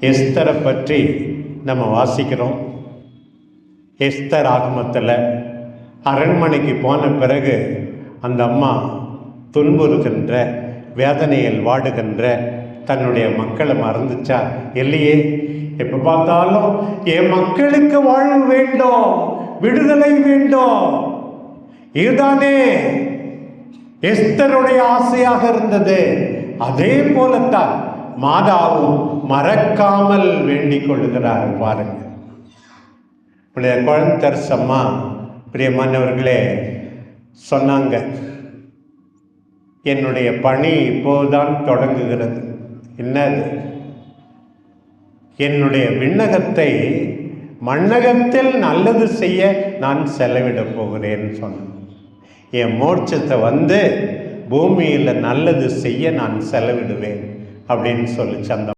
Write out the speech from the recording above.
எஸ்தரை பற்றி நம்ம வாசிக்கிறோம். எஸ்தர் ஆகமத்தில் அரண்மனைக்கு போன பிறகு அந்த அம்மா துன்புறுகின்ற வேதனையில் வாடுகின்ற தன்னுடைய மக்களை மறந்துச்சா? இல்லையே. எப்போ பார்த்தாலும் என் மக்களுக்கு வாழ்வு வேண்டும் விடுதலை வேண்டும். இதுதானே. எஸ்தருடைய ஆசையாக இருந்தது. அதே போலத்தான் மாதாவும் மறக்காமல் வேண்டிக் கொள்கிறார் பாருங்க இப்படி குழந்தரசம்மா பிரியமானவர்களே சொன்னாங்க என்னுடைய பணி இப்போதுதான் தொடங்குகிறது. என்னது? என்னுடைய விண்ணகத்தை மண்ணகத்தில் நல்லது செய்ய நான் செலவிடப் போகிறேன்னு சொன்னேன். என் மோட்சத்தை வந்து பூமியில் நல்லது செய்ய நான் செலவிடுவேன். அப்படின்னு சொல்லிச்சு அந்த